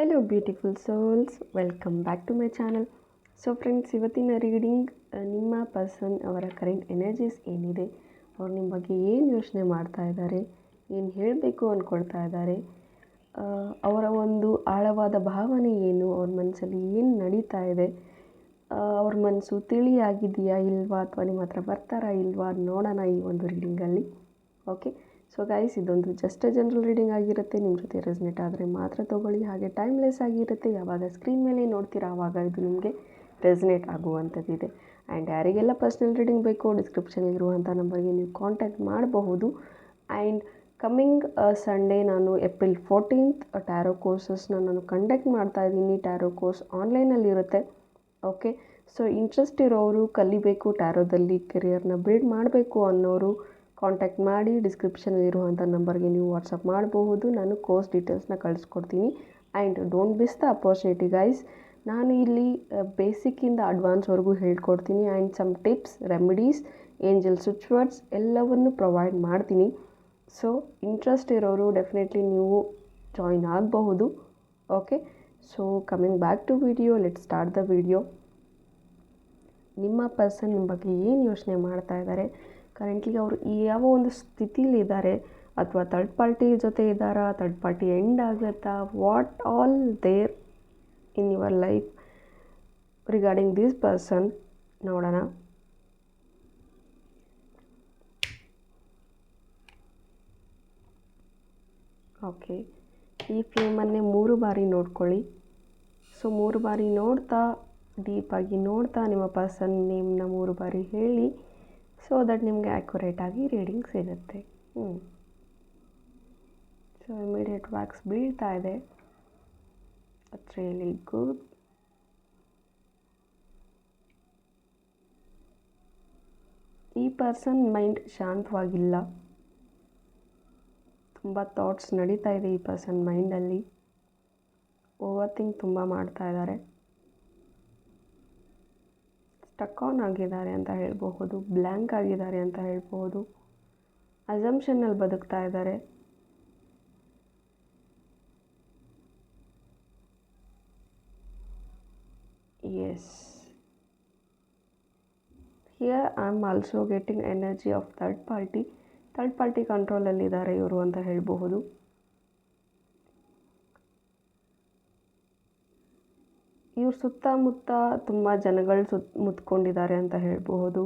Hello beautiful souls welcome back to my channel so friends ಇವತ್ತಿನ reading ನಿಮ್ಮ person ಅವರ current energies ಏನಿದೆ? ಅವ್ರು ನಿಮ್ಮ ಬಗ್ಗೆ ಏನು ಯೋಚನೆ ಮಾಡ್ತಾ ಇದ್ದಾರೆ? ಏನು ಹೇಳಬೇಕು ಅಂದ್ಕೊಳ್ತಾ ಇದ್ದಾರೆ? ಅವರ ಒಂದು ಆಳವಾದ ಭಾವನೆ ಏನು? ಅವ್ರ ಮನಸ್ಸಲ್ಲಿ ಏನು ನಡೀತಾ ಇದೆ? ಅವ್ರ ಮನಸ್ಸು ತಿಳಿಯಾಗಿದೆಯಾ ಇಲ್ವಾ? ಅಥವಾ ನಿಮ್ಮ ಹತ್ರ ಬರ್ತಾರಾ ಇಲ್ವಾ? ನೋಡೋಣ ಈ ಒಂದು ರೀಡಿಂಗಲ್ಲಿ ಓಕೆ ಸೊ ಗೈಸ್ ಇದೊಂದು ಜಸ್ಟ್ ಜನರಲ್ ರೀಡಿಂಗ್ ಆಗಿರುತ್ತೆ. ನಿಮ್ಮ ಜೊತೆ ರೆಸ್ನೆಟ್ ಆದರೆ ಮಾತ್ರ ತೊಗೊಳ್ಳಿ. ಹಾಗೆ ಟೈಮ್ಲೆಸ್ ಆಗಿರುತ್ತೆ. ಯಾವಾಗ ಸ್ಕ್ರೀನ್ ಮೇಲೆ ನೋಡ್ತೀರಾ ಆವಾಗ ಇದು ನಿಮಗೆ ರೆಸ್ನೆಟ್ ಆಗುವಂಥದ್ದಿದೆ. ಆ್ಯಂಡ್ ಯಾರಿಗೆಲ್ಲ ಪರ್ಸ್ನಲ್ ರೀಡಿಂಗ್ ಬೇಕು ಡಿಸ್ಕ್ರಿಪ್ಷನಲ್ಲಿ ಇರುವಂಥ ನಂಬರ್ಗೆ ನೀವು ಕಾಂಟ್ಯಾಕ್ಟ್ ಮಾಡಬಹುದು. ಆ್ಯಂಡ್ ಕಮ್ಮಿಂಗ್ ಸಂಡೇ ನಾನು ಏಪ್ರಿಲ್ ಫೋರ್ಟೀನ್ತ್ ಟ್ಯಾರೋ ಕೋರ್ಸಸ್ನ ನಾನು ಕಂಡಕ್ಟ್ ಮಾಡ್ತಾ ಇದ್ದೀನಿ. ಟ್ಯಾರೋ ಕೋರ್ಸ್ ಆನ್ಲೈನಲ್ಲಿರುತ್ತೆ ಓಕೆ ಸೊ ಇಂಟ್ರೆಸ್ಟ್ ಇರೋರು ಕಲಿಬೇಕು ಟ್ಯಾರೋದಲ್ಲಿ ಕೆರಿಯರ್ನ ಬಿಲ್ಡ್ ಮಾಡಬೇಕು ಅನ್ನೋರು ಕಾಂಟ್ಯಾಕ್ಟ್ ಮಾಡಿ ಡಿಸ್ಕ್ರಿಪ್ಷನಲ್ಲಿರುವಂಥ ನಂಬರ್ಗೆ ನೀವು ವಾಟ್ಸಪ್ ಮಾಡಬಹುದು. ನಾನು ಕೋರ್ಸ್ ಡೀಟೇಲ್ಸ್ನ ಕಳಿಸ್ಕೊಡ್ತೀನಿ. And don't miss the opportunity guys ನಾನು ಇಲ್ಲಿ ಬೇಸಿಕ್ಕಿಂದ ಅಡ್ವಾನ್ಸ್ವರೆಗೂ ಹೇಳ್ಕೊಡ್ತೀನಿ. And some tips remedies angel switch words ಎಲ್ಲವನ್ನು ಪ್ರೊವೈಡ್ ಮಾಡ್ತೀನಿ. ಸೊ ಇಂಟ್ರೆಸ್ಟ್ ಇರೋರು ಡೆಫಿನೆಟ್ಲಿ ನೀವು ಜಾಯಿನ್ ಆಗಬಹುದು. Okay so coming back to video let start the video ನಿಮ್ಮ ಪರ್ಸನ್ ನಿಮ್ಮ ಬಗ್ಗೆ ಏನು ಯೋಚನೆ ಮಾಡ್ತಾ ಇದ್ದಾರೆ ಕರೆಂಟ್ಲಿ ಅವರು ಯಾವ ಒಂದು ಸ್ಥಿತಿಲಿ ಇದ್ದಾರೆ ಅಥವಾ ಥರ್ಡ್ ಪಾರ್ಟಿ ಜೊತೆ ಇದ್ದಾರಾ ಥರ್ಡ್ ಪಾರ್ಟಿ ಎಂಡ್ ಆಗುತ್ತಾ what all there in your life regarding this person ನೋಡೋಣ. ಓಕೆ ಈ ಫ್ಲೇಮನ್ನೇ ಮೂರು ಬಾರಿ ನೋಡ್ಕೊಳ್ಳಿ. ಸೊ ಮೂರು ಬಾರಿ ನೋಡ್ತಾ ಡೀಪಾಗಿ ನೋಡ್ತಾ ನಿಮ್ಮ ಪರ್ಸನ್ ನೇಮ್ನ ಮೂರು ಬಾರಿ ಹೇಳಿ. ಸೊ ದಟ್ ನಿಮಗೆ ಆ್ಯಕ್ಯುರೇಟಾಗಿ ರೀಡಿಂಗ್ ಸಿಗುತ್ತೆ. ಹ್ಞೂ ಸೊ ಇಮಿಡಿಯೇಟ್ ವ್ಯಾಕ್ಸ್ ಬೀಳ್ತಾ ಇದೆ. ಅಟ್ಸ್ ರಿಯಲಿ ಗುಡ್ ಈ ಪರ್ಸನ್ ಮೈಂಡ್ ಶಾಂತವಾಗಿಲ್ಲ. ತುಂಬ ಥಾಟ್ಸ್ ನಡೀತಾ ಇದೆ ಈ ಪರ್ಸನ್ ಮೈಂಡಲ್ಲಿ ಓವರ್ ಥಿಂಕ್ ತುಂಬ ಮಾಡ್ತಾ ಇದ್ದಾರೆ. ಸ್ಟಕ್ ಆನ್ ಆಗಿದ್ದಾರೆ ಅಂತ ಹೇಳ್ಬಹುದು, ಬ್ಲ್ಯಾಂಕ್ ಆಗಿದ್ದಾರೆ ಅಂತ ಹೇಳ್ಬಹುದು, ಅಸಂಪ್ಷನ್ನಲ್ಲಿ ಬದುಕ್ತಾ ಇದ್ದಾರೆ. Yes here I am also getting energy of third party third party ಕಂಟ್ರೋಲಲ್ಲಿದ್ದಾರೆ ಇವರು ಅಂತ ಹೇಳಬಹುದು. ಇವ್ರ ಸುತ್ತಮುತ್ತ ತುಂಬ ಜನಗಳು ಸುತ್ತ ಮುತ್ಕೊಂಡಿದ್ದಾರೆ ಅಂತ ಹೇಳಬಹುದು.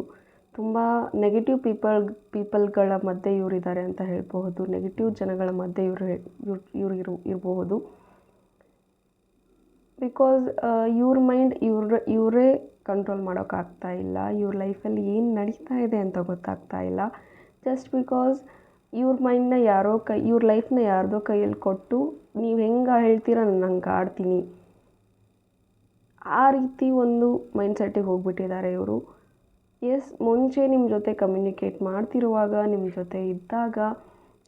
ತುಂಬ ನೆಗೆಟಿವ್ ಪೀಪಲ್ ಪೀಪಲ್ಗಳ ಮಧ್ಯೆ ಇವರಿದ್ದಾರೆ ಅಂತ ಹೇಳಬಹುದು. ನೆಗೆಟಿವ್ ಜನಗಳ ಮಧ್ಯೆ ಇವರು ಇವ್ರು ಇವ್ರು ಇರು, ಇರಬಹುದು. ಬಿಕಾಸ್ ಇವ್ರ ಮೈಂಡ್ ಇವ್ರ, ಇವರೇ ಕಂಟ್ರೋಲ್ ಮಾಡೋಕ್ಕಾಗ್ತಾ ಇಲ್ಲ. ಇವ್ರ ಲೈಫಲ್ಲಿ ಏನು ನಡೀತಾ ಇದೆ ಅಂತ ಗೊತ್ತಾಗ್ತಾ ಇಲ್ಲ. ಜಸ್ಟ್ ಬಿಕಾಸ್ ಇವ್ರ ಮೈಂಡ್ನ ಯಾರೋ ಕೈ, ಇವ್ರ ಲೈಫ್ನ ಯಾರ್ದೋ ಕೈಯಲ್ಲಿ ಕೊಟ್ಟು ನೀವು ಹೆಂಗೆ ಹೇಳ್ತೀರ ನಾನು ಹಂಗೆ ಆಡ್ತೀನಿ. ಆ ರೀತಿ ಒಂದು ಮೈಂಡ್ಸೆಟ್ಟಿಗೆ ಹೋಗ್ಬಿಟ್ಟಿದ್ದಾರೆ ಇವರು. ಎಸ್ ಮುಂಚೆ ನಿಮ್ಮ ಜೊತೆ ಕಮ್ಯುನಿಕೇಟ್ ಮಾಡ್ತಿರುವಾಗ ನಿಮ್ಮ ಜೊತೆ ಇದ್ದಾಗ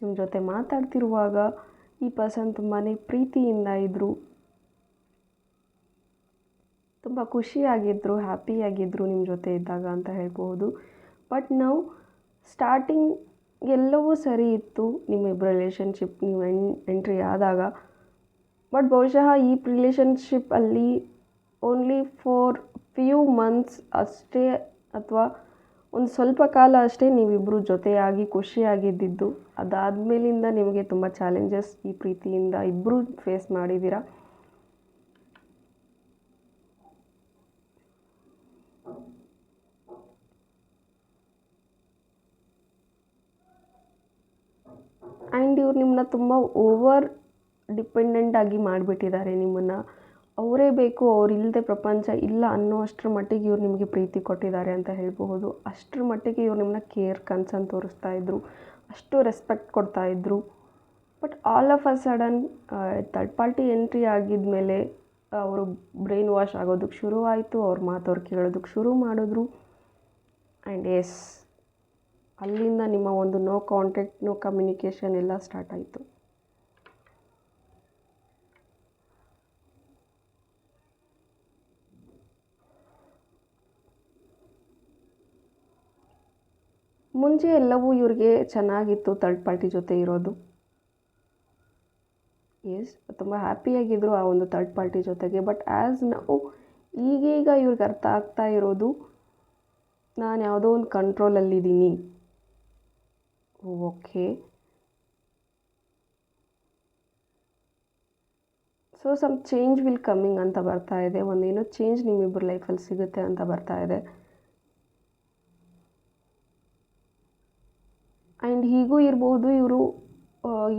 ನಿಮ್ಮ ಜೊತೆ ಮಾತಾಡ್ತಿರುವಾಗ ಈ ಪರ್ಸನ್ ತುಂಬಾ ಪ್ರೀತಿಯಿಂದ ಇದ್ದರು ತುಂಬ ಖುಷಿಯಾಗಿದ್ದರು ಹ್ಯಾಪಿಯಾಗಿದ್ದರು ನಿಮ್ಮ ಜೊತೆ ಇದ್ದಾಗ ಅಂತ ಹೇಳ್ಬೋದು ಬಟ್ ನಾವು ಸ್ಟಾರ್ಟಿಂಗ್ ಎಲ್ಲವೂ ಸರಿ ಇತ್ತು ನಿಮ್ಮಿಬ್ಬರ ರಿಲೇಷನ್ಶಿಪ್ ನೀವು ಎಂಟ್ರಿ ಆದಾಗ. ಬಟ್ ಬಹುಶಃ ಈ ರಿಲೇಷನ್ಶಿಪ್ಪಲ್ಲಿ ಓನ್ಲಿ ಫಾರ್ ಫ್ಯೂ ಮಂತ್ಸ್ ಅಷ್ಟೇ ಅಥವಾ ಒಂದು ಸ್ವಲ್ಪ ಕಾಲ ಅಷ್ಟೇ ನೀವಿಬ್ಬರು ಜೊತೆಯಾಗಿ ಖುಷಿಯಾಗಿದ್ದಿದ್ದು. ಅದಾದಮೇಲಿಂದ ನಿಮಗೆ ತುಂಬ ಚಾಲೆಂಜಸ್ ಈ ಪ್ರೀತಿಯಿಂದ ಇಬ್ಬರು ಫೇಸ್ ಮಾಡಿದ್ದೀರ? ಆ್ಯಂಡ್ ಇವ್ರು ನಿಮ್ಮನ್ನ ತುಂಬ ಓವರ್ ಡಿಪೆಂಡೆಂಟ್ ಆಗಿ ಮಾಡಿಬಿಟ್ಟಿದ್ದಾರೆ ನಿಮ್ಮನ್ನು. ಅವರೇ ಬೇಕು ಅವರಿಲ್ಲದೆ ಪ್ರಪಂಚ ಇಲ್ಲ ಅನ್ನೋ ಅಷ್ಟರ ಮಟ್ಟಿಗೆ ಇವ್ರು ನಿಮಗೆ ಪ್ರೀತಿ ಕೊಟ್ಟಿದ್ದಾರೆ ಅಂತ ಹೇಳಬಹುದು. ಅಷ್ಟರ ಮಟ್ಟಿಗೆ ಇವ್ರು ನಿಮ್ಮನ್ನ ಕೇರ್, ಕನ್ಸನ್ ತೋರಿಸ್ತಾ ಇದ್ರು, ಅಷ್ಟು ರೆಸ್ಪೆಕ್ಟ್ ಕೊಡ್ತಾ ಇದ್ರು. But all of a sudden third party entry ಆಗಿದ್ಮೇಲೆ ಅವರು ಬ್ರೈನ್ ವಾಶ್ ಆಗೋದಕ್ಕೆ ಶುರು ಆಯಿತು, ಅವ್ರ ಮಾತು ಅವ್ರು ಕೇಳೋದಕ್ಕೆ ಶುರು ಮಾಡಿದ್ರು. ಆ್ಯಂಡ್ ಎಸ್ ಅಲ್ಲಿಂದ ನಿಮ್ಮ ಒಂದು ನೋ ಕಾಂಟ್ಯಾಕ್ಟ್ ನೋ ಕಮ್ಯುನಿಕೇಷನ್ ಎಲ್ಲ ಸ್ಟಾರ್ಟ್ ಆಯಿತು. ಮುಂಚೆ ಎಲ್ಲವೂ ಇವ್ರಿಗೆ ಚೆನ್ನಾಗಿತ್ತು ಥರ್ಡ್ ಪಾರ್ಟಿ ಜೊತೆ ಇರೋದು. ಎಸ್ ತುಂಬ ಹ್ಯಾಪಿಯಾಗಿದ್ದರು ಆ ಒಂದು ಥರ್ಡ್ ಪಾರ್ಟಿ ಜೊತೆಗೆ ಬಟ್ ಆ್ಯಸ್ ನಾವು ಈಗೀಗ ಇವ್ರಿಗೆ ಅರ್ಥ ಆಗ್ತಾ ಇರೋದು, ನಾನು ಯಾವುದೋ ಒಂದು ಕಂಟ್ರೋಲಲ್ಲಿದ್ದೀನಿ okay so some change will coming ಅಂತ ಬರ್ತಾ ಇದೆ. ಒಂದೇನೋ ಚೇಂಜ್ ನಿಮ್ಮಿಬ್ಬರ ಲೈಫಲ್ಲಿ ಸಿಗುತ್ತೆ ಅಂತ ಬರ್ತಾ ಇದೆ ಆ್ಯಂಡ್ ಹೀಗೂ ಇರ್ಬೋದು, ಇವರು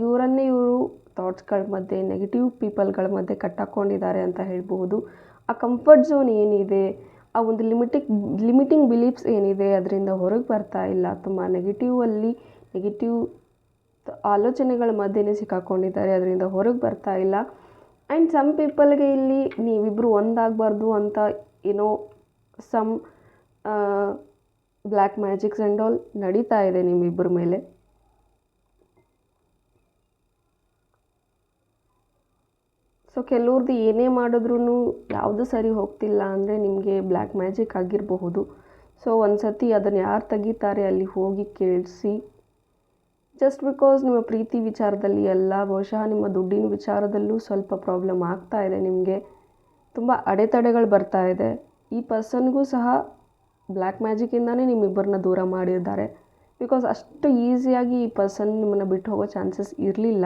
ಇವರನ್ನೇ ಇವರು ಥಾಟ್ಸ್ಗಳ ಮಧ್ಯೆ ನೆಗೆಟಿವ್ ಪೀಪಲ್ಗಳ ಮಧ್ಯೆ ಕಟ್ಟಾಕೊಂಡಿದ್ದಾರೆ ಅಂತ ಹೇಳ್ಬೋದು. ಆ ಕಂಫರ್ಟ್ ಝೋನ್ ಏನಿದೆ? ಆ ಒಂದು ಲಿಮಿಟಿಕ್ ಲಿಮಿಟಿಂಗ್ ಬಿಲೀಫ್ಸ್ ಏನಿದೆ ಅದರಿಂದ ಹೊರಗೆ ಬರ್ತಾ ಇಲ್ಲ. ತುಂಬ ನೆಗೆಟಿವಲ್ಲಿ ನೆಗೆಟಿವ್ ಆಲೋಚನೆಗಳ ಮಧ್ಯೆನೇ ಸಿಕ್ಕಾಕೊಂಡಿದ್ದಾರೆ, ಅದರಿಂದ ಹೊರಗೆ ಬರ್ತಾ ಇಲ್ಲ. ಆ್ಯಂಡ್ ಸಮ್ ಪೀಪಲ್ಗೆ ಇಲ್ಲಿ ನೀವಿಬ್ಬರು ಒಂದಾಗಬಾರ್ದು ಅಂತ ಏನೋ some black magics and all ನಡೀತಾ ಇದೆ ನಿಮ್ಮಿಬ್ಬರ ಮೇಲೆ. ಸೊ ಕೆಲವ್ರದ್ದು ಏನೇ ಮಾಡಿದ್ರೂ ಯಾವುದು ಸರಿ ಹೋಗ್ತಿಲ್ಲ ಅಂದರೆ ನಿಮಗೆ ಬ್ಲ್ಯಾಕ್ ಮ್ಯಾಜಿಕ್ ಆಗಿರಬಹುದು. ಸೊ ಒಂದು ಸತಿ ಅದನ್ನು ಯಾರು ತೆಗಿತಾರೆ ಅಲ್ಲಿ ಹೋಗಿ ಕೇಳಿಸಿ. ಜಸ್ಟ್ ಬಿಕಾಸ್ ನಿಮ್ಮ ಪ್ರೀತಿ ವಿಚಾರದಲ್ಲಿ ಎಲ್ಲ, ಬಹುಶಃ ನಿಮ್ಮ ದುಡ್ಡಿನ ವಿಚಾರದಲ್ಲೂ ಸ್ವಲ್ಪ ಪ್ರಾಬ್ಲಮ್ ಆಗ್ತಾ ಇದೆ ನಿಮಗೆ. ತುಂಬ ಅಡೆತಡೆಗಳು ಬರ್ತಾ ಇದೆ. ಈ ಪರ್ಸನ್ಗೂ ಸಹ ಬ್ಲ್ಯಾಕ್ ಮ್ಯಾಜಿಕ್ಕಿಂದನೇ ನಿಮ್ಮಿಬ್ಬರನ್ನ ದೂರ ಮಾಡಿದ್ದಾರೆ. ಬಿಕಾಸ್ ಅಷ್ಟು ಈಸಿಯಾಗಿ ಈ ಪರ್ಸನ್ ನಿಮ್ಮನ್ನು ಬಿಟ್ಟು ಹೋಗೋ ಚಾನ್ಸಸ್ ಇರಲಿಲ್ಲ.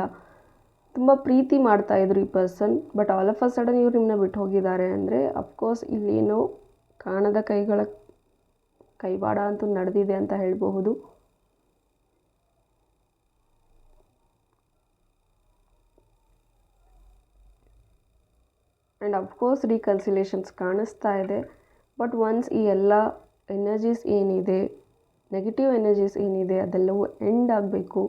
ತುಂಬ ಪ್ರೀತಿ ಮಾಡ್ತಾಯಿದ್ರು ಈ person but all of a sudden ಇವ್ರು ನಿಮ್ಮನ್ನ ಬಿಟ್ಟು ಹೋಗಿದ್ದಾರೆ ಅಂದರೆ ಅಫ್ಕೋರ್ಸ್ ಇಲ್ಲೇನೋ ಕಾಣದ ಕೈಗಳ ಕೈವಾಡ ಅಂತೂ ನಡೆದಿದೆ ಅಂತ ಹೇಳಬಹುದು. ಆ್ಯಂಡ್ ಅಫ್ಕೋರ್ಸ್ ರೀಕನ್ಸಿಲೇಷನ್ಸ್ ಕಾಣಿಸ್ತಾ ಇದೆ. ಬಟ್ ಒನ್ಸ್ ಈ ಎಲ್ಲ ಎನರ್ಜೀಸ್ ಏನಿದೆ ನೆಗೆಟಿವ್ ಎನರ್ಜೀಸ್ ಏನಿದೆ, ಅದೆಲ್ಲವೂ ಎಂಡ್ ಆಗಬೇಕು.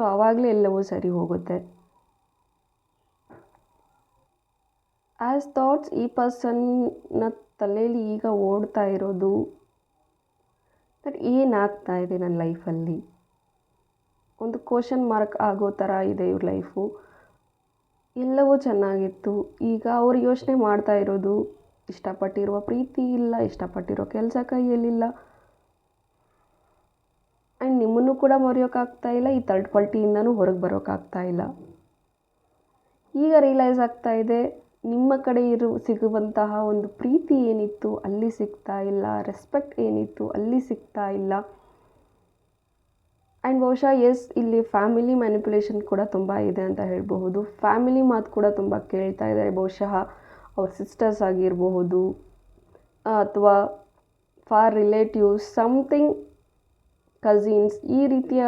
ಸೊ ಆವಾಗಲೇ ಎಲ್ಲವೂ ಸರಿ ಹೋಗುತ್ತೆ. ಆ್ಯಸ್ ಥಾಟ್ಸ್ ಈ ಪರ್ಸನ್ನ ತಲೆಯಲ್ಲಿ ಈಗ ಓಡ್ತಾ ಇರೋದು ಬಟ್ ಏನಾಗ್ತಾ ಇದೆ ನನ್ನ ಲೈಫಲ್ಲಿ ಒಂದು ಕ್ವಶನ್ ಮಾರ್ಕ್ ಆಗೋ ಥರ ಇದೆ ಇವ್ರ ಲೈಫು ಎಲ್ಲವೂ ಚೆನ್ನಾಗಿತ್ತು. ಈಗ ಅವ್ರು ಯೋಚನೆ ಮಾಡ್ತಾ ಇರೋದು, ಇಷ್ಟಪಟ್ಟಿರುವ ಪ್ರೀತಿ ಇಲ್ಲ, ಇಷ್ಟಪಟ್ಟಿರೋ ಕೆಲಸ ಕೈಯಲ್ಲಿಲ್ಲ. ಆ್ಯಂಡ್ ನಿಮ್ಮನ್ನು ಕೂಡ ಮರೆಯೋಕ್ಕಾಗ್ತಾ ಇಲ್ಲ, ಈ ತರ್ಡ್ ಪಾರ್ಟಿಯಿಂದನೂ ಹೊರಗೆ ಬರೋಕ್ಕಾಗ್ತಾ ಇಲ್ಲ. ಈಗ ರಿಯಲೈಸ್ ಆಗ್ತಾ ಇದೆ, ನಿಮ್ಮ ಕಡೆ ಇರು, ಸಿಗುವಂತಹ ಒಂದು ಪ್ರೀತಿ ಏನಿತ್ತು, ಅಲ್ಲಿ ಸಿಗ್ತಾ ಇಲ್ಲ ರೆಸ್ಪೆಕ್ಟ್ ಏನಿತ್ತು, ಅಲ್ಲಿ ಸಿಗ್ತಾ ಇಲ್ಲ. ಆ್ಯಂಡ್ ಬಹುಶಃ ಎಸ್ ಇಲ್ಲಿ ಫ್ಯಾಮಿಲಿ ಮ್ಯಾನಿಪುಲೇಷನ್ ಕೂಡ ತುಂಬ ಇದೆ ಅಂತ ಹೇಳಬಹುದು. ಫ್ಯಾಮಿಲಿ ಮಾತು ಕೂಡ ತುಂಬ ಕೇಳ್ತಾ ಇದ್ದಾರೆ, ಬಹುಶಃ ಅವ್ರ ಸಿಸ್ಟರ್ಸ್ ಆಗಿರಬಹುದು, ಅಥವಾ ಫಾರ್ ರಿಲೇಟಿವ್ಸ್ ಸಮಥಿಂಗ್ ಕಝಿನ್ಸ್ ಈ ರೀತಿಯ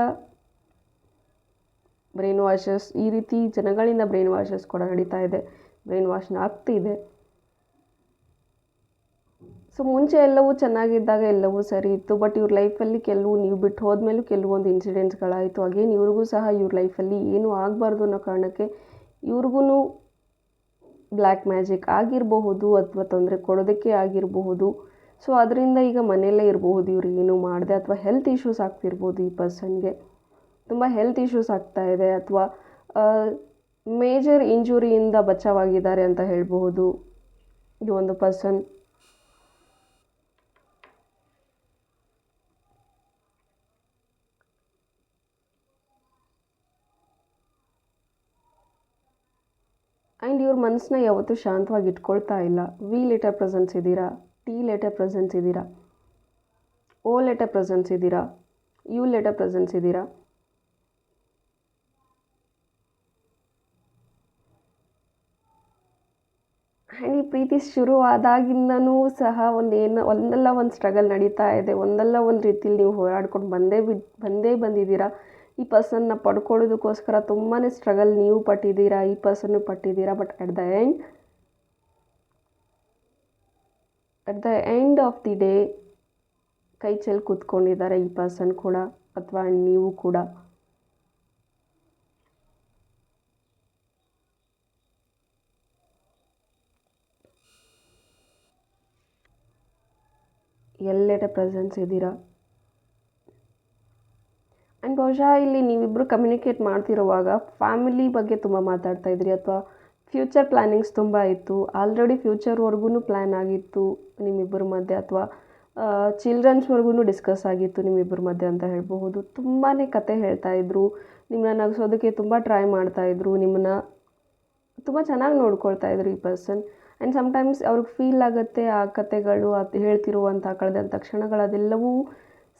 ಬ್ರೈನ್ ವಾಷಸ್ ಈ ರೀತಿ ಜನಗಳಿಂದ ಬ್ರೈನ್ ವಾಷಸ್ ಕೂಡ ನಡೀತಾ ಇದೆ. ಬ್ರೈನ್ ವಾಶ್ನ ಆಗ್ತಿದೆ ಸೊ ಮುಂಚೆ ಎಲ್ಲವೂ ಚೆನ್ನಾಗಿದ್ದಾಗ ಎಲ್ಲವೂ ಸರಿ ಇತ್ತು. ಬಟ್ ಇವ್ರ ಲೈಫಲ್ಲಿ ಕೆಲವು ನೀವು ಬಿಟ್ಟು ಹೋದ್ಮೇಲೂ ಕೆಲವೊಂದು ಇನ್ಸಿಡೆಂಟ್ಸ್ಗಳಾಯಿತು ಅಗೇನ್ ಇವ್ರಿಗೂ ಸಹ ಇವ್ರ ಲೈಫಲ್ಲಿ ಏನೂ ಆಗಬಾರ್ದು ಅನ್ನೋ ಕಾರಣಕ್ಕೆ ಇವ್ರಿಗೂ ಬ್ಲ್ಯಾಕ್ ಮ್ಯಾಜಿಕ್ ಆಗಿರಬಹುದು ಅಥವಾ ತೊಂದರೆ ಕೊಡೋದಕ್ಕೆ ಆಗಿರಬಹುದು. ಸೊ ಅದರಿಂದ ಈಗ ಮನೆಯಲ್ಲೇ ಇರಬಹುದು, ಇವ್ರು ಏನೂ ಮಾಡದೆ ಅಥವಾ ಹೆಲ್ತ್ ಇಶ್ಯೂಸ್ ಆಗ್ತಿರ್ಬೋದು ಈ ಪರ್ಸನ್ಗೆ ತುಂಬ ಹೆಲ್ತ್ ಇಶ್ಯೂಸ್ ಆಗ್ತಾ ಇದೆ ಅಥವಾ ಮೇಜರ್ ಇಂಜುರಿಯಿಂದ ಬಚಾವಾಗಿದ್ದಾರೆ ಅಂತ ಹೇಳಬಹುದು ಈ ಒಂದು ಪರ್ಸನ್ ಆ್ಯಂಡ್ ಇವ್ರ ಮನಸ್ಸನ್ನ ಯಾವತ್ತೂ ಶಾಂತವಾಗಿ ಇಟ್ಕೊಳ್ತಾ ಇಲ್ಲ. ವಿ ಲಿಟರ್ ಪ್ರೆಸೆನ್ಸ್ ಇದ್ದೀರಾ? ಟಿ ಲೆಟರ್ ಪ್ರೆಸೆನ್ಸ್ ಇದ್ದೀರಾ? ಓ ಲೆಟರ್ ಪ್ರೆಸೆನ್ಸ್ ಇದ್ದೀರಾ? ಯು ಲೆಟರ್ ಪ್ರೆಸೆನ್ಸ್ ಇದ್ದೀರಾ? ಆ್ಯಂಡ್ ಈ ಪ್ರೀತಿ ಶುರುವಾದಾಗಿಂದನೂ ಸಹ ಒಂದು ಏನು ಒಂದಲ್ಲ ಒಂದು ಸ್ಟ್ರಗಲ್ ನಡೀತಾ ಇದೆ. ಒಂದಲ್ಲ ಒಂದು ರೀತಿಯಲ್ಲಿ ನೀವು ಹೋರಾಡ್ಕೊಂಡು ಬಂದೇ ಬಿದ್ದು ಬಂದೇ ಬಂದಿದ್ದೀರಾ? ಈ ಪರ್ಸನ್ನ ಪಡ್ಕೊಳ್ಳೋದಕ್ಕೋಸ್ಕರ ತುಂಬಾ ಸ್ಟ್ರಗಲ್ ನೀವು ಪಟ್ಟಿದ್ದೀರಾ? ಈ ಪರ್ಸನ್ನು ಪಟ್ಟಿದ್ದೀರಾ? But at the end at the end of the day ಕೈ ಚೆಲ್ಲಿ ಕೂತ್ಕೊಂಡಿದ್ದಾರೆ ಈ ಪರ್ಸನ್ ಕೂಡ, ಅಥವಾ ನೀವು ಕೂಡ. ಎಲ್ಲೆಡೆ ಪ್ರೆಸೆನ್ಸ್ ಇದ್ದೀರಾ? ಆ್ಯಂಡ್ ಬಹುಶಃ ಇಲ್ಲಿ ನೀವಿಬ್ಬರು ಕಮ್ಯುನಿಕೇಟ್ ಮಾಡ್ತಿರುವಾಗ ಫ್ಯಾಮಿಲಿ ಬಗ್ಗೆ ತುಂಬ ಮಾತಾಡ್ತಾ ಇದ್ರಿ ಅಥವಾ ಫ್ಯೂಚರ್ ಪ್ಲ್ಯಾನಿಂಗ್ಸ್ ತುಂಬ ಇತ್ತು. ಆಲ್ರೆಡಿ ಫ್ಯೂಚರ್ವರೆಗೂ ಪ್ಲ್ಯಾನ್ ಆಗಿತ್ತು ನಿಮ್ಮಿಬ್ಬರ ಮಧ್ಯೆ ಅಥವಾ ಚಿಲ್ಡ್ರನ್ಸ್ವರೆಗೂ ಡಿಸ್ಕಸ್ ಆಗಿತ್ತು ನಿಮ್ಮಿಬ್ಬರ ಮಧ್ಯೆ ಅಂತ ಹೇಳಬಹುದು. ತುಂಬಾ ಕತೆ ಹೇಳ್ತಾ ಇದ್ರು. ನಿಮ್ಮನ್ನ ನಗಿಸೋದಕ್ಕೆ ತುಂಬ ಟ್ರೈ ಮಾಡ್ತಾಯಿದ್ರು ನಿಮ್ಮನ್ನ ತುಂಬ ಚೆನ್ನಾಗಿ ನೋಡ್ಕೊಳ್ತಾ ಇದ್ರು ಈ ಪರ್ಸನ್ ಆ್ಯಂಡ್ ಸಮ್ಟೈಮ್ಸ್ ಅವ್ರಿಗೆ ಫೀಲ್ ಆಗುತ್ತೆ ಆ ಕತೆಗಳು ಅದು ಹೇಳ್ತಿರುವಂಥ ಕಳೆದಂಥ ಕ್ಷಣಗಳು, ಅದೆಲ್ಲವೂ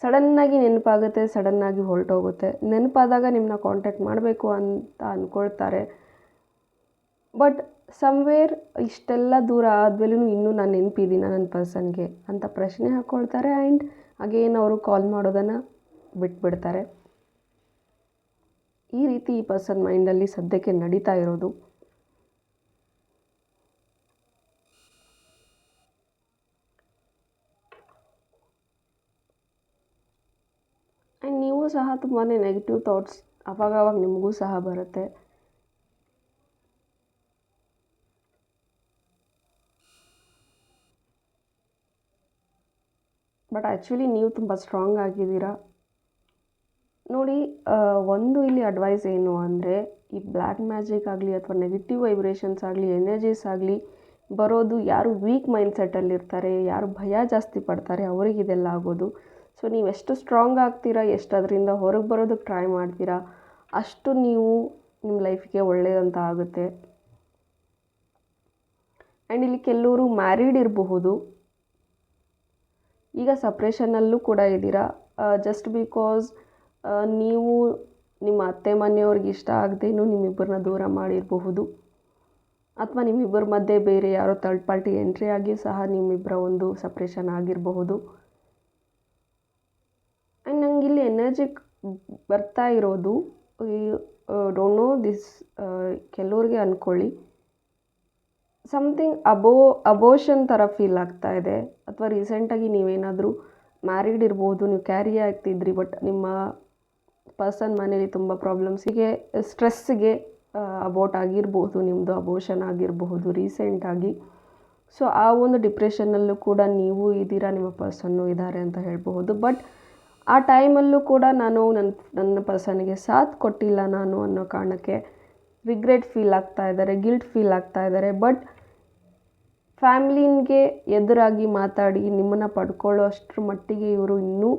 ಸಡನ್ನಾಗಿ ನೆನಪಾಗುತ್ತೆ ಸಡನ್ನಾಗಿ ಹೊರಟೋಗುತ್ತೆ. ನೆನಪಾದಾಗ ನಿಮ್ಮನ್ನ ಕಾಂಟ್ಯಾಕ್ಟ್ ಮಾಡಬೇಕು ಅಂತ ಅಂದ್ಕೊಳ್ತಾರೆ ಬಟ್ ಸಮ್ವೇರ್ ಇಷ್ಟೆಲ್ಲ ದೂರ ಆದ್ಮೇಲೂ ಇನ್ನೂ ನಾನು ನೆನಪಿದ್ದೀನ ನನ್ನ ಪರ್ಸನ್ಗೆ ಅಂತ ಪ್ರಶ್ನೆ ಹಾಕ್ಕೊಳ್ತಾರೆ ಆ್ಯಂಡ್ ಅಗೇನ್ ಅವರು ಕಾಲ್ ಮಾಡೋದನ್ನು ಬಿಟ್ಬಿಡ್ತಾರೆ. ಈ ರೀತಿ ಈ ಪರ್ಸನ್ ಮೈಂಡಲ್ಲಿ ಸದ್ಯಕ್ಕೆ ನಡೀತಾ ಇರೋದು. ಆ್ಯಂಡ್ ನೀವು ಸಹ ತುಂಬಾ ನೆಗೆಟಿವ್ ಥಾಟ್ಸ್ ಅವಾಗವಾಗ ನಿಮಗೂ ಸಹ ಬರುತ್ತೆ. ಬಟ್ ಆ್ಯಕ್ಚುಲಿ ನೀವು ತುಂಬ ಸ್ಟ್ರಾಂಗ್ ಆಗಿದ್ದೀರಾ? ನೋಡಿ ಒಂದು ಇಲ್ಲಿ ಅಡ್ವೈಸ್ ಏನು ಅಂದರೆ, ಈ ಬ್ಲ್ಯಾಕ್ ಮ್ಯಾಜಿಕ್ ಆಗಲಿ ಅಥವಾ ನೆಗೆಟಿವ್ ವೈಬ್ರೇಷನ್ಸ್ ಆಗಲಿ ಎನರ್ಜೀಸ್ ಆಗಲಿ, ಬರೋದು ಯಾರು ವೀಕ್ ಮೈಂಡ್ಸೆಟ್ಟಲ್ಲಿರ್ತಾರೆ ಯಾರು ಭಯ ಜಾಸ್ತಿ ಪಡ್ತಾರೆ, ಅವ್ರಿಗೆ ಇದೆಲ್ಲ ಆಗೋದು. ಸೊ ನೀವು ಎಷ್ಟು ಸ್ಟ್ರಾಂಗ್ ಆಗ್ತೀರಾ, ಎಷ್ಟು ಅದರಿಂದ ಹೊರಗೆ ಬರೋದಕ್ಕೆ ಟ್ರೈ ಮಾಡ್ತೀರಾ, ಅಷ್ಟು ನೀವು ನಿಮ್ಮ ಲೈಫ್ಗೆ ಒಳ್ಳೆಯದಂತ ಆಗುತ್ತೆ. ಆ್ಯಂಡ್ ಇಲ್ಲಿ ಕೆಲವರು ಮ್ಯಾರಿಡ್ ಇರಬಹುದು. ಈಗ ಸಪ್ರೇಷನಲ್ಲೂ ಕೂಡ ಇದ್ದೀರಾ? ಜಸ್ಟ್ ಬಿಕಾಸ್ ನೀವು ನಿಮ್ಮ ಅತ್ತೆ ಮನೆಯವ್ರಿಗೆ ಇಷ್ಟ ಆಗದೇನು ನಿಮ್ಮಿಬ್ಬರನ್ನ ದೂರ ಮಾಡಿರಬಹುದು. ಅಥವಾ ನಿಮ್ಮಿಬ್ಬರ ಮಧ್ಯೆ ಬೇರೆ ಯಾರೋ ಥರ್ಡ್ ಪಾರ್ಟಿ ಎಂಟ್ರಿ ಆಗಿ ಸಹ ನಿಮ್ಮಿಬ್ಬರ ಒಂದು ಸಪ್ರೇಷನ್ ಆಗಿರಬಹುದು. ಆ್ಯಂಡ್ ನಂಗೆ ಇಲ್ಲಿ ಎನರ್ಜಿ ಬರ್ತಾ ಇರೋದು ಡೋಂಟ್ ನೋ ದಿಸ್ ಕೆಲವ್ರಿಗೆ ಅಂದ್ಕೊಳ್ಳಿ ಸಮಥಿಂಗ್ ಅಬೋ ಅಬೋಷನ್ ಥರ ಫೀಲ್ ಆಗ್ತಾ ಇದೆ. ಅಥವಾ ರೀಸೆಂಟಾಗಿ ನೀವೇನಾದರೂ ಮ್ಯಾರಿಡ್ ಇರ್ಬೋದು, ನೀವು ಕ್ಯಾರಿ ಆಗ್ತಿದ್ರಿ ಬಟ್ ನಿಮ್ಮ ಪರ್ಸನ್ ಮನೇಲಿ ತುಂಬ ಪ್ರಾಬ್ಲಮ್ಸಿಗೆ ಸ್ಟ್ರೆಸ್ಸಿಗೆ ಅಬೋಟ್ ಆಗಿರ್ಬೋದು ನಿಮ್ಮದು ಅಬೋಷನ್ ಆಗಿರಬಹುದು ರೀಸೆಂಟಾಗಿ ಸೊ ಆ ಒಂದು ಡಿಪ್ರೆಷನ್ನಲ್ಲೂ ಕೂಡ ನೀವು ಇದ್ದೀರಾ, ನಿಮ್ಮ ಪರ್ಸನ್ನು ಇದ್ದಾರೆ ಅಂತ ಹೇಳಬಹುದು. ಬಟ್ ಆ ಟೈಮಲ್ಲೂ ಕೂಡ ನಾನು ನನ್ನ ನನ್ನ ಪರ್ಸನ್ಗೆ ಸಾಥ್ ಕೊಟ್ಟಿಲ್ಲ ನಾನು ಅನ್ನೋ ಕಾರಣಕ್ಕೆ ರಿಗ್ರೆಟ್ ಫೀಲ್ ಆಗ್ತಾ ಇದ್ದಾರೆ ಗಿಲ್ಟ್ ಫೀಲ್ ಆಗ್ತಾ ಇದ್ದಾರೆ ಬಟ್ ಫ್ಯಾಮ್ಲಿನ್ಗೆ ಎದುರಾಗಿ ಮಾತಾಡಿ ನಿಮ್ಮನ್ನು ಪಡ್ಕೊಳ್ಳೋ ಅಷ್ಟರ ಮಟ್ಟಿಗೆ ಇವರು ಇನ್ನೂ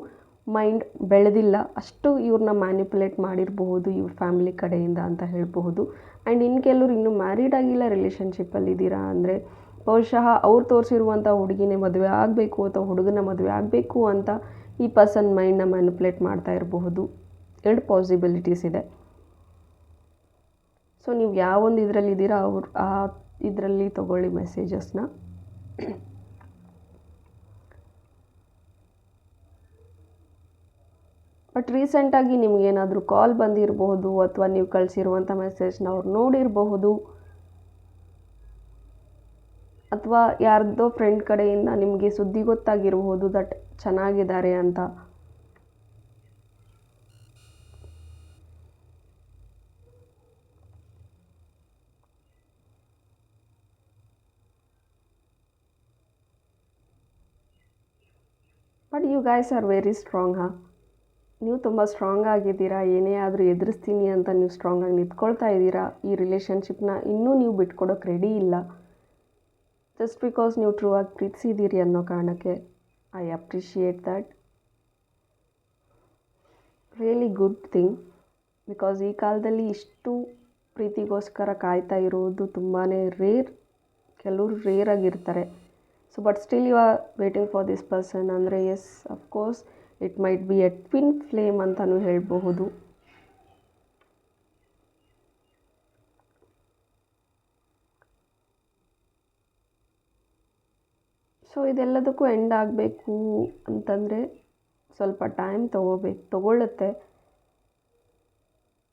ಮೈಂಡ್ ಬೆಳೆದಿಲ್ಲ. ಅಷ್ಟು ಇವ್ರನ್ನ ಮ್ಯಾನಿಪುಲೇಟ್ ಮಾಡಿರಬಹುದು ಇವ್ರ ಫ್ಯಾಮಿಲಿ ಕಡೆಯಿಂದ ಅಂತ ಹೇಳಬಹುದು. ಆ್ಯಂಡ್ ಇನ್ನು ಕೆಲವರು ಇನ್ನೂ ಮ್ಯಾರಿಡ್ ಆಗಿಲ್ಲ ರಿಲೇಷನ್ಶಿಪ್ಪಲ್ಲಿ ಇದ್ದೀರಾ ಅಂದರೆ ಬಹುಶಃ ಅವ್ರು ತೋರಿಸಿರುವಂಥ ಹುಡುಗಿನೇ ಮದುವೆ ಆಗಬೇಕು ಅಥವಾ ಹುಡುಗನ ಮದುವೆ ಆಗಬೇಕು ಅಂತ ಈ ಪರ್ಸನ್ ಮೈಂಡ್ನ ಮ್ಯಾನಿಪುಲೇಟ್ ಮಾಡ್ತಾ ಇರಬಹುದು. ಎರಡು ಪಾಸಿಬಿಲಿಟೀಸ್ ಇದೆ. ಸೊ ನೀವು ಯಾವೊಂದು ಇದರಲ್ಲಿ ಇದ್ದೀರಾ, ಅವ್ರು ಆ ಇದರಲ್ಲಿ ತಗೊಳ್ಳಿ ಮೆಸೇಜಸ್ನ ಬಟ್ ರೀಸೆಂಟಾಗಿ ನಿಮಗೇನಾದರೂ ಕಾಲ್ ಬಂದಿರಬಹುದು ಅಥವಾ ನೀವು ಕಳಿಸಿರುವಂಥ ಮೆಸೇಜ್ನ ಅವ್ರು ನೋಡಿರಬಹುದು. ಅಥವಾ ಯಾರ್ದೋ ಫ್ರೆಂಡ್ ಕಡೆಯಿಂದ ನಿಮಗೆ ಸುದ್ದಿ ಗೊತ್ತಾಗಿರಬಹುದು ದಟ್ ಚೆನ್ನಾಗಿದ್ದಾರೆ ಅಂತ. ಗೈಸ್ ಆರ್ ವೆರಿ ಸ್ಟ್ರಾಂಗ್ ಹಾ ನೀವು ತುಂಬ ಸ್ಟ್ರಾಂಗ್ ಆಗಿದ್ದೀರಾ, ಏನೇ ಆದರೂ ಎದುರಿಸ್ತೀನಿ ಅಂತ ನೀವು ಸ್ಟ್ರಾಂಗಾಗಿ ನಿಂತ್ಕೊಳ್ತಾ ಇದ್ದೀರಾ, ಈ ರಿಲೇಷನ್ಶಿಪ್ನ ಇನ್ನೂ ನೀವು ಬಿಟ್ಕೊಡೋಕೆ ರೆಡಿ ಇಲ್ಲ. ಜಸ್ಟ್ ಬಿಕಾಸ್ ನೀವು ಟ್ರೂ ಆಗಿ ಪ್ರೀತಿಸಿದ್ದೀರಿ ಅನ್ನೋ ಕಾರಣಕ್ಕೆ I appreciate that really good thing because ಈ ಕಾಲದಲ್ಲಿ ಇಷ್ಟು ಪ್ರೀತಿಗೋಸ್ಕರ ಕಾಯ್ತಾ ಇರೋದು ತುಂಬಾ ರೇರ್ ಕೆಲವರು ರೇರ್ ಆಗಿರ್ತಾರೆ. So but still you are waiting for this person ಅಂದರೆ yes of course it might be a twin flame ಅಂತಲೂ ಹೇಳಬಹುದು ಸೊ ಇದೆಲ್ಲದಕ್ಕೂ ಎಂಡ್ ಆಗಬೇಕು ಅಂತಂದರೆ ಸ್ವಲ್ಪ ಟೈಮ್ ತೊಗೋಬೇಕು ತೊಗೊಳ್ಳುತ್ತೆ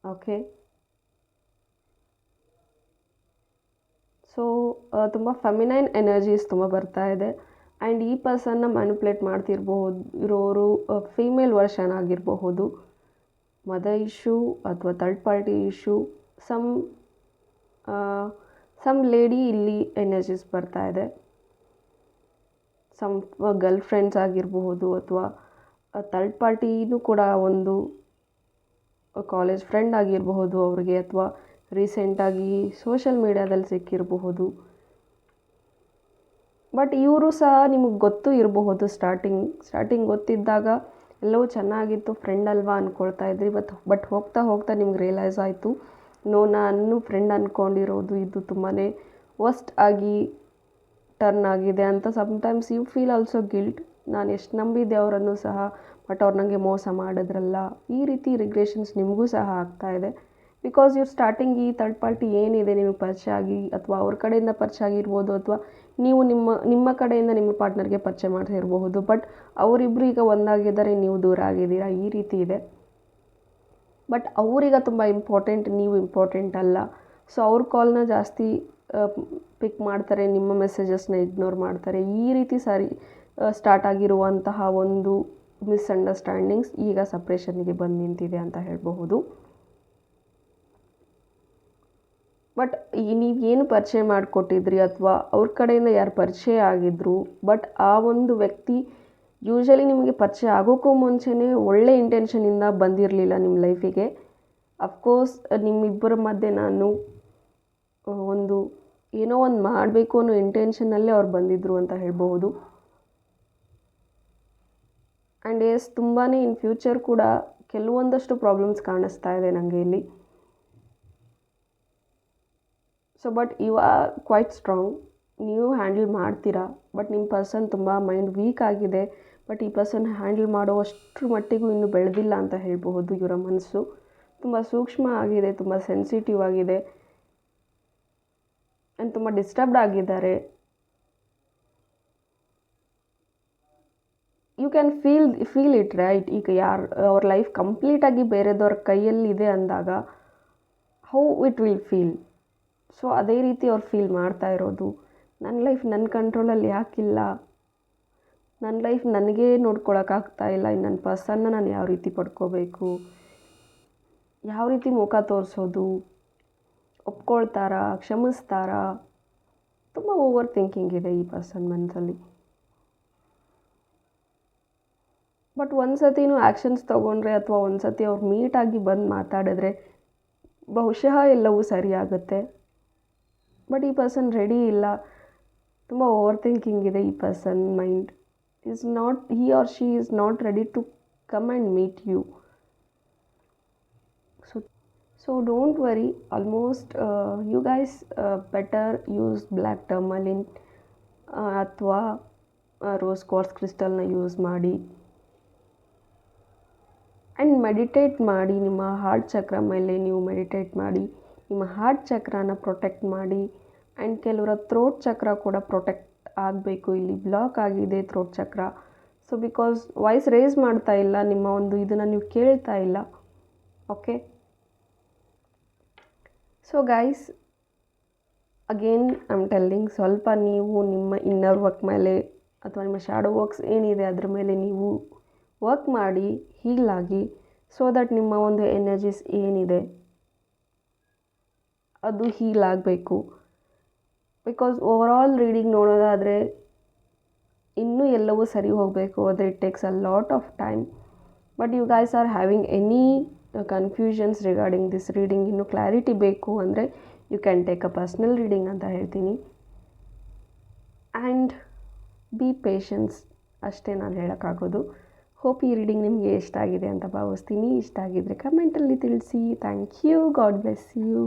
ಓಕೆ ಸೊ ತುಂಬ ಫೆಮಿನೈನ್ ಎನರ್ಜೀಸ್ ತುಂಬ ಬರ್ತಾ ಇದೆ. ಆ್ಯಂಡ್ ಈ ಪರ್ಸನ್ನ ಮ್ಯಾನಿಪ್ಯುಲೇಟ್ ಮಾಡ್ತಿರ್ಬೋದು ಇರೋರು ಫೀಮೇಲ್ ವರ್ಷನ್ ಆಗಿರಬಹುದು. ಮದರ್ ಇಶ್ಯೂ ಅಥವಾ third party issue some some lady ಇಲ್ಲಿ ಎನರ್ಜೀಸ್ ಬರ್ತಾ ಇದೆ. ಸಮ್ ಗರ್ಲ್ ಫ್ರೆಂಡ್ಸ್ ಆಗಿರಬಹುದು ಅಥವಾ ಥರ್ಡ್ ಪಾರ್ಟಿನೂ ಕೂಡ ಒಂದು ಕಾಲೇಜ್ ಫ್ರೆಂಡ್ ಆಗಿರಬಹುದು ಅವ್ರಿಗೆ ಅಥವಾ ರೀಸೆಂಟಾಗಿ ಸೋಷಲ್ ಮೀಡ್ಯಾದಲ್ಲಿ ಸಿಕ್ಕಿರಬಹುದು. ಬಟ್ ಇವರು ಸಹ ನಿಮಗೆ ಗೊತ್ತು ಇರಬಹುದು ಸ್ಟಾರ್ಟಿಂಗ್ ಸ್ಟಾರ್ಟಿಂಗ್ ಗೊತ್ತಿದ್ದಾಗ ಎಲ್ಲವೂ ಚೆನ್ನಾಗಿತ್ತು ಫ್ರೆಂಡ್ ಅಲ್ವಾ ಅಂದ್ಕೊಳ್ತಾ ಇದ್ರಿ. ಬಟ್ ಬಟ್ ಹೋಗ್ತಾ ಹೋಗ್ತಾ ನಿಮ್ಗೆ ರಿಯಲೈಸ್ ಆಯಿತು, ನೋ, ನಾನು ಫ್ರೆಂಡ್ ಅಂದ್ಕೊಂಡಿರೋದು ಇದು ತುಂಬಾ ವರ್ಸ್ಟ್ ಆಗಿ ಟರ್ನ್ ಆಗಿದೆ ಅಂತ sometimes you feel also guilt ನಾನು ಎಷ್ಟು ನಂಬಿದ್ದೆ ಅವರನ್ನು ಸಹ, ಬಟ್ ಅವ್ರು ನನಗೆ ಮೋಸ ಮಾಡಿದ್ರಲ್ಲ. ಈ ರೀತಿ ರಿಗ್ರೆಷನ್ಸ್ ನಿಮಗೂ ಸಹ ಆಗ್ತಾಯಿದೆ ಬಿಕಾಸ್ ಇವ್ರು ಸ್ಟಾರ್ಟಿಂಗ್ ಈ ಥರ್ಡ್ ಪಾರ್ಟಿ ಏನಿದೆ ನಿಮಗೆ ಪರಿಚಯ ಆಗಿ ಅಥವಾ ಅವ್ರ ಕಡೆಯಿಂದ ಪರಿಚಯ ಆಗಿರ್ಬೋದು ಅಥವಾ ನೀವು ನಿಮ್ಮ ನಿಮ್ಮ ಕಡೆಯಿಂದ ನಿಮ್ಮ ಪಾರ್ಟ್ನರ್ಗೆ ಪರಿಚಯ ಮಾಡಿಸಿರಬಹುದು ಬಟ್ ಅವರಿಬ್ಬರು ಈಗ ಒಂದಾಗಿದ್ದಾರೆ, ನೀವು ದೂರ ಆಗಿದ್ದೀರಾ, ಈ ರೀತಿ ಇದೆ. ಬಟ್ ಅವರೀಗ ತುಂಬ ಇಂಪಾರ್ಟೆಂಟ್ ನೀವು ಇಂಪಾರ್ಟೆಂಟ್ ಅಲ್ಲ. ಸೊ ಅವ್ರ ಕಾಲ್ನ ಜಾಸ್ತಿ ಪಿಕ್ ಮಾಡ್ತಾರೆ, ನಿಮ್ಮ ಮೆಸೇಜಸ್ನ ಇಗ್ನೋರ್ ಮಾಡ್ತಾರೆ. ಈ ರೀತಿ ಸಾರಿ ಸ್ಟಾರ್ಟ್ ಆಗಿರುವಂತಹ ಒಂದು ಮಿಸ್ಅಂಡರ್ಸ್ಟ್ಯಾಂಡಿಂಗ್ಸ್ ಈಗ ಸಪ್ರೇಷನ್ಗೆ ಬಂದು ನಿಂತಿದೆ ಅಂತ ಹೇಳಬಹುದು. ಬಟ್ ಈ ನೀವು ಏನು ಪರಿಚಯ ಮಾಡಿಕೊಟ್ಟಿದ್ರಿ ಅಥವಾ ಅವ್ರ ಕಡೆಯಿಂದ ಯಾರು ಪರಿಚಯ ಆಗಿದ್ರು, ಬಟ್ ಆ ಒಂದು ವ್ಯಕ್ತಿ ಯೂಶಲಿ ನಿಮಗೆ ಪರಿಚಯ ಆಗೋಕ್ಕೂ ಮುಂಚೆನೇ ಒಳ್ಳೆ ಇಂಟೆನ್ಷನಿಂದ ಬಂದಿರಲಿಲ್ಲ ನಿಮ್ಮ ಲೈಫಿಗೆ ಅಫ್ಕೋರ್ಸ್ ನಿಮ್ಮಿಬ್ಬರ ಮಧ್ಯೆ ನಾನು ಒಂದು ಏನೋ ಒಂದು ಮಾಡಬೇಕು ಅನ್ನೋ ಇಂಟೆನ್ಷನ್ನಲ್ಲೇ ಅವ್ರು ಬಂದಿದ್ದರು ಅಂತ ಹೇಳ್ಬೋದು ಆ್ಯಂಡ್ ಎಸ್ ತುಂಬಾ ಇನ್ ಫ್ಯೂಚರ್ ಕೂಡ ಕೆಲವೊಂದಷ್ಟು ಪ್ರಾಬ್ಲಮ್ಸ್ ಕಾಣಿಸ್ತಾ ಇದೆ ನನಗೆ ಇಲ್ಲಿ. So but you are quite strong ನೀವು ಹ್ಯಾಂಡಲ್ ಮಾಡ್ತೀರಾ? ಬಟ್ ನಿಮ್ಮ ಪರ್ಸನ್ ತುಂಬ ಮೈಂಡ್ ವೀಕ್ ಆಗಿದೆ. ಬಟ್ ಈ ಪರ್ಸನ್ ಹ್ಯಾಂಡಲ್ ಮಾಡುವಷ್ಟ್ರ ಮಟ್ಟಿಗೂ ಇನ್ನೂ ಬೆಳೆದಿಲ್ಲ ಅಂತ ಹೇಳಬಹುದು ಇವರ ಮನಸ್ಸು. ತುಂಬ ಸೂಕ್ಷ್ಮ ಆಗಿದೆ, ತುಂಬ ಸೆನ್ಸಿಟಿವ್ ಆಗಿದೆ. ಆ್ಯಂಡ್ ತುಂಬ ಡಿಸ್ಟರ್ಬ್ಡ್ ಆಗಿದ್ದಾರೆ. You can feel feel it right ಈಗ ಯಾರು, ಅವ್ರ ಲೈಫ್ ಕಂಪ್ಲೀಟಾಗಿ ಬೇರೆದವ್ರ ಕೈಯಲ್ಲಿದೆ ಅಂದಾಗ how it will feel so ಅದೇ ರೀತಿ ಅವ್ರು ಫೀಲ್ ಮಾಡ್ತಾ ಇರೋದು. ನನ್ನ ಲೈಫ್ ನನ್ನ ಕಂಟ್ರೋಲಲ್ಲಿ ಯಾಕಿಲ್ಲ? ನನ್ನ ಲೈಫ್ ನನಗೇ ನೋಡ್ಕೊಳಕ್ಕಾಗ್ತಾ ಇಲ್ಲ. ಇನ್ನು ನನ್ನ ಪರ್ಸನ್ನ ನಾನು ಯಾವ ರೀತಿ ಪಡ್ಕೋಬೇಕು? ಯಾವ ರೀತಿ ಮುಖ ತೋರಿಸೋದು? ಒಪ್ಕೊಳ್ತಾರಾ? ಕ್ಷಮಿಸ್ತಾರಾ? ತುಂಬ ಓವರ್ ಥಿಂಕಿಂಗ್ ಇದೆ ಈ ಪರ್ಸನ್ ಮನಸ್ಸಲ್ಲಿ ಬಟ್ ಒಂದು ಸತಿನೂ ಆ್ಯಕ್ಷನ್ಸ್ ತೊಗೊಂಡ್ರೆ ಅಥವಾ ಒಂದು ಸತಿ ಅವ್ರು ಮೀಟಾಗಿ ಬಂದು ಮಾತಾಡಿದ್ರೆ ಬಹುಶಃ ಎಲ್ಲವೂ ಸರಿಯಾಗುತ್ತೆ ಬಟ್ ಈ ಪರ್ಸನ್ ರೆಡಿ ಇಲ್ಲ. ತುಂಬ ಓವರ್ ಥಿಂಕಿಂಗ್ ಇದೆ ಈ person mind is not he or she is not ready to come and meet you so so don't worry almost you guys better use black tourmaline ಅಥವಾ rose quartz ಕ್ರಿಸ್ಟಲ್ನ use ಮಾಡಿ. And meditate ಮಾಡಿ. ನಿಮ್ಮ heart chakra ಮೇಲೆ ನೀವು meditate ಮಾಡಿ. ನಿಮ್ಮ heart ಚಕ್ರನ ಪ್ರೊಟೆಕ್ಟ್ ಮಾಡಿ. ಆ್ಯಂಡ್ ಕೆಲವರ ಥ್ರೋಟ್ ಚಕ್ರ ಕೂಡ ಪ್ರೊಟೆಕ್ಟ್ ಆಗಬೇಕು. ಇಲ್ಲಿ ಬ್ಲಾಕ್ ಆಗಿದೆ ಥ್ರೋಟ್ ಚಕ್ರ ಸೊ ಬಿಕಾಸ್ ವಾಯ್ಸ್ ರೇಸ್ ಮಾಡ್ತಾ ಇಲ್ಲ, ನಿಮ್ಮ ಒಂದು ಇದನ್ನು ನೀವು ಕೇಳ್ತಾ ಇಲ್ಲ. Okay so guys again I am telling ಸ್ವಲ್ಪ ನೀವು ನಿಮ್ಮ ಇನ್ನರ್ ವರ್ಕ್ ಮೇಲೆ ಅಥವಾ ನಿಮ್ಮ ಶ್ಯಾಡೋ ವರ್ಕ್ಸ್ ಏನಿದೆ ಅದ್ರ ಮೇಲೆ ನೀವು ವರ್ಕ್ ಮಾಡಿ ಹೀಲಾಗಿ ಸೊ ದಟ್ ನಿಮ್ಮ ಒಂದು ಎನರ್ಜೀಸ್ ಏನಿದೆ, ಅದು ಹೀಲ್ ಆಗಬೇಕು ಬಿಕಾಸ್ ಓವರಾಲ್ ರೀಡಿಂಗ್ ನೋಡೋದಾದರೆ ಇನ್ನೂ ಎಲ್ಲವೂ ಸರಿ ಹೋಗಬೇಕು. ಆದರೆ it takes a lot of time but you guys are having any confusions regarding this reading ಇನ್ನೂ ಕ್ಲಾರಿಟಿ ಬೇಕು ಅಂದರೆ you can take a personal reading ಅಂತ ಹೇಳ್ತೀನಿ. ಆ್ಯಂಡ್ ಬಿ ಪೇಷನ್ಸ್ ಅಷ್ಟೇ ನಾನು ಹೇಳೋಕ್ಕಾಗೋದು. ಹೋಪ್ ಈ ರೀಡಿಂಗ್ ನಿಮಗೆ ಇಷ್ಟ ಆಗಿದೆ ಅಂತ ಭಾವಿಸ್ತೀನಿ. ಇಷ್ಟ ಆಗಿದ್ದರೆ ಕಮೆಂಟಲ್ಲಿ ತಿಳಿಸಿ. Thank you God bless you